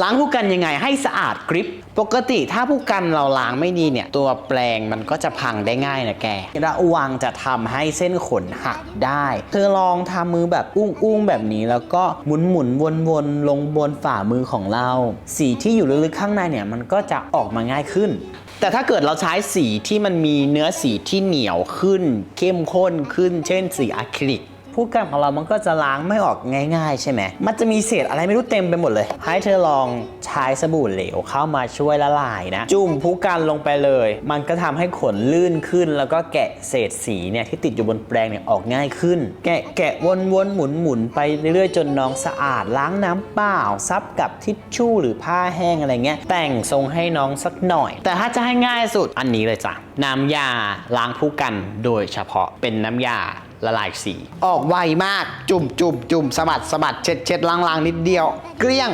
ล้างผู้กันยังไงให้สะอาดกริบปกติถ้าผู้กันเราล้างไม่ดีเนี่ย ตัวแปรงมันก็จะพังได้ง่ายนะแก ระวังจะทำให้เส้นขนหักได้ เธอลองทำมือแบบอุ้งๆแบบนี้ แล้วก็หมุนหมุนๆวนลงบนฝ่ามือของเรา สีที่อยู่ลึกๆข้างในเนี่ยมันก็จะออกมาง่ายขึ้น แต่ถ้าเกิดเราใช้สีที่มันมีเนื้อสีที่เหนียวขึ้น เข้มข้นขึ้น เช่นสีอะคริลิก ผู้กันของเรามันก็จะล้างไม่ออกง่าย ๆ ใช่ไหม มันจะมีเศษอะไรไม่รู้เต็มไปหมดเลย ให้เธอลองใช้สบู่เหลวเข้ามาช่วยละลายนะ จุ่มผู้กันลงไปเลย มันก็ทำให้ขนลื่นขึ้น แล้วก็แกะเศษสีเนี่ยที่ติดอยู่บนแปรงเนี่ยออกง่ายขึ้น แกะแกะวนวนๆหมุนหมุนๆไปเรื่อยๆ จนน้องสะอาดล้างน้ำเปล่าซับกับทิชชู่หรือผ้าแห้งอะไรเงี้ยแต่งทรงให้น้องสักหน่อย แต่ถ้าจะให้ง่ายสุดอันนี้เลยจ้ะน้ำยาล้างผู้กันโดยเฉพาะเป็นน้ำยา ละลายสี ออกไวมากจุ่มจุ่มจุ่มสะบัดสะบัดเช็ดเช็ดล้างล้างนิดเดียว เกลี้ยง